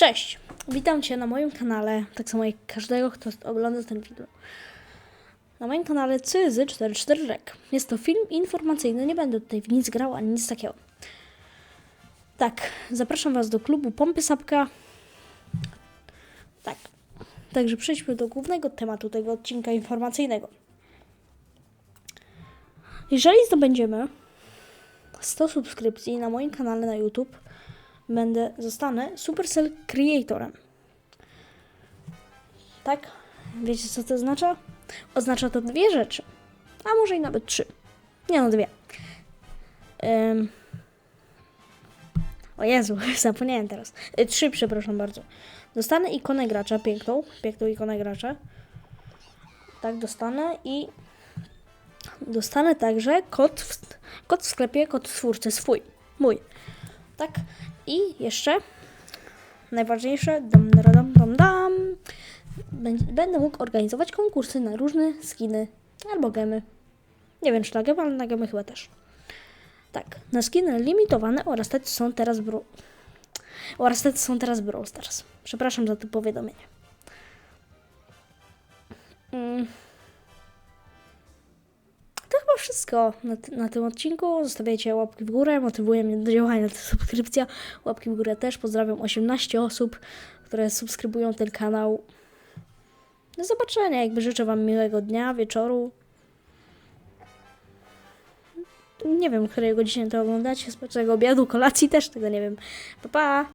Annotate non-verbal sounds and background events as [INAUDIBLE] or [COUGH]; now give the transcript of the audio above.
Cześć! Witam Cię na moim kanale, tak samo jak każdego, kto ogląda ten film. Na moim kanale Cyzy44rek. Jest to film informacyjny, nie będę tutaj w nic grał, ani nic takiego. Tak, zapraszam Was do klubu Pompy Sapka. Tak, także przejdźmy do głównego tematu tego odcinka informacyjnego. Jeżeli zdobędziemy 100 subskrypcji na moim kanale na YouTube, będę, zostanę Supercell Creatorem. Tak? Wiecie co to oznacza? Oznacza to dwie rzeczy. A może i nawet trzy. Nie no, dwie. Ym... O Jezu, [LAUGHS] zapomniałem teraz. Y, trzy, przepraszam bardzo. Dostanę ikonę gracza, piękną, piękną ikonę gracza. Tak, dostanę i dostanę także kod w, kod w sklepie, kod twórcy swój, mój. Tak, i jeszcze najważniejsze, dam, dam, dam, dam, będę mógł organizować konkursy na różne skiny albo gemy. Nie wiem czy na gemy, ale na gemy chyba też. Tak, na skiny limitowane oraz te są teraz bro... oraz te są teraz Brawl Stars. Przepraszam za to powiadomienie. Wszystko na, na tym odcinku. Zostawiajcie łapki w górę, motywuje mnie do działania ta subskrypcja. Łapki w górę też. Pozdrawiam 18 osób, które subskrybują ten kanał. Do zobaczenia. Jakby życzę Wam miłego dnia, wieczoru. Nie wiem, którego godziny to oglądacie. Smacznego obiadu, kolacji też tego nie wiem. Pa, pa!